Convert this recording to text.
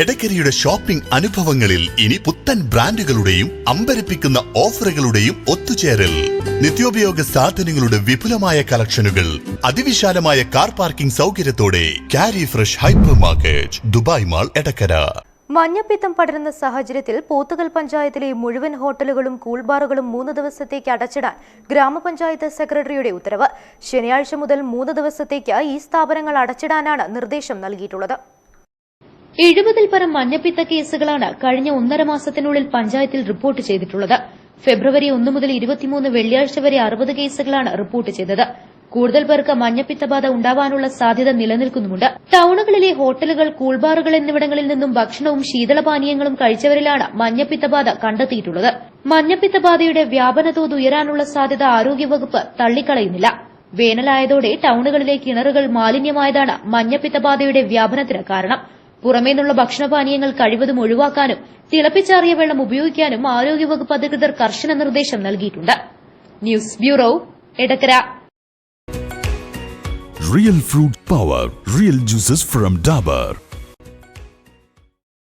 എടക്കരയുടെ shopping അനുഭവങ്ങളിൽ ഇനി പുത്തൻ ബ്രാൻഡുകളുടെയും അമ്പരപ്പിക്കുന്ന ഓഫറുകളുടെയും ഒത്തുചേരൽ. നിത്യോപയോഗ സാധനങ്ങളുടെ വിപുലമായ കളക്ഷനുകൾ അതിവിശാലമായ car parking സൗകര്യത്തോടെ Kari fresh hypermarket Dubai mall Edakkara. മഞ്ഞപ്പിത്തം പടരുന്ന സാഹചര്യത്തിൽ പോത്തുകൽ പഞ്ചായത്തിലെ മുഴുവൻ ഹോട്ടലുകളും കൂൾബാറുകളും മൂന്ന് ദിവസത്തേക്ക് അടച്ചിടാൻ ഗ്രാമപഞ്ചായത്ത് സെക്രട്ടറിയുടെ ഉത്തരവ്. ശനിയാഴ്ച മുതൽ മൂന്ന് ദിവസത്തേക്ക് ഈ സ്ഥാപനങ്ങൾ അടച്ചിടാനാണ് നിർദ്ദേശം നൽകിയിട്ടുള്ളത്. എഴുപതിൽ പരം മഞ്ഞപ്പിത്ത കേസുകളാണ് കഴിഞ്ഞ ഒന്നര മാസത്തിനുള്ളിൽ പഞ്ചായത്തിൽ റിപ്പോർട്ട് ചെയ്തിട്ടുള്ളത്. ഫെബ്രുവരി ഒന്ന് മുതൽ ഇരുപത്തിമൂന്ന് വെള്ളിയാഴ്ച വരെ അറുപത് കേസുകളാണ് റിപ്പോർട്ട് ചെയ്തത്. കൂടുതൽ പേർക്ക് മഞ്ഞപ്പിത്ത ബാധ ഉണ്ടാവാനുള്ള സാധ്യത നിലനിൽക്കുന്നുമുണ്ട്. ടൌണുകളിലെ ഹോട്ടലുകൾ കൂൾബാറുകൾ എന്നിവിടങ്ങളിൽ നിന്നും ഭക്ഷണവും ശീതളപാനീയങ്ങളും കഴിച്ചവരിലാണ് മഞ്ഞപ്പിത്ത ബാധ കണ്ടെത്തിയിട്ടുള്ളത്. മഞ്ഞപ്പിത്ത ബാധയുടെ വ്യാപനതോത് ഉയരാനുള്ള സാധ്യത ആരോഗ്യവകുപ്പ് തള്ളിക്കളയുന്നില്ല. വേനലായതോടെ ടൌണുകളിലെ കിണറുകൾ മാലിന്യമായതാണ് മഞ്ഞപ്പിത്ത ബാധയുടെ വ്യാപനത്തിന് കാരണം. പുറമേ നിന്നുള്ള ഭക്ഷണപാനീയങ്ങൾ കഴിവതും ഒഴിവാക്കാനും തിളപ്പിച്ചാറിയ വെള്ളം ഉപയോഗിക്കാനും ആരോഗ്യവകുപ്പ് അധികൃതർ കർശന നിർദ്ദേശം നൽകിയിട്ടുണ്ട് news bureau Edakkara real fruit power real juices from Dabur.